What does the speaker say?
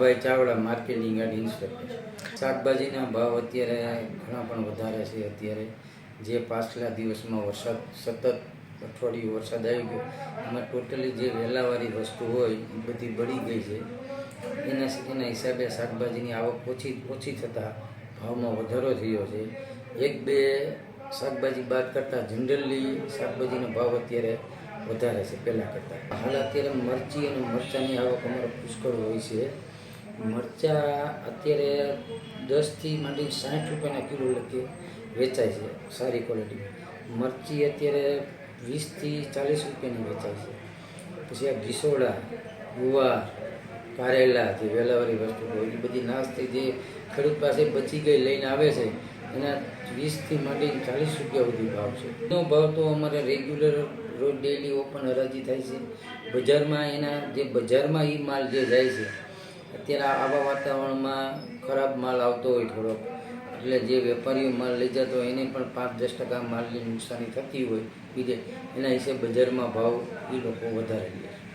Ramabhai Chavda marketing and inspector શાકભાજીના ભાવ અત્યારે ઘણા પણ વધારે છે અત્યારે. જે પાછલા દિવસમાં વરસાદ, સતત અઠવાડિયું વરસાદ આવી ગયો. એમાં ટોટલી જે વેલાવાળી વસ્તુ હોય, એ બધી બળી ગઈ છે. એના એના હિસાબે શાકભાજીની આવક ઓછી ઓછી થતાં ભાવમાં વધારો થયો છે. એક, બે શાકભાજી બાદ કરતાં જનરલી શાકભાજીનો ભાવ અત્યારે વધારે છે, પહેલાં કરતાં. હાલ અત્યારે મરચી અને મરચાંની આવક અમારો પુષ્કળ હોય છે. મરચાં અત્યારે દસથી માંડી સાઠ રૂપિયાના કિલો લખી, વેચાય છે, સારી ક્વોલિટી મરચી અત્યારે વીસથી ચાલીસ રૂપિયાની વેચાય છે. પછી આ ઘીસોડા ગુવાર, કારેલા, જે વેલાવાળી વસ્તુ હોય, એ બધી થઈ જે ખેડૂત પાસે બચી ગઈ, લઈને આવે છે, એના વીસથી માંડીને ચાલીસ રૂપિયા સુધી ભાવ છે. એનો ભાવ તો અમારે રેગ્યુલર રોજ ડેલી ઓપન હરાજી થાય છે. બજારમાં એના જે બજારમાં એ માલ જે જાય છે અત્યારે આવા વાતાવરણમાં ખરાબ માલ આવતો હોય થોડોક. એટલે જે વેપારીઓ માલ લઈ જતો હોય એને પણ પાંચ દસ ટકા માલની નુકસાની થતી હોય. બીજે એના હિસાબે બજારમાં ભાવ એ લોકો વધારે લે છે.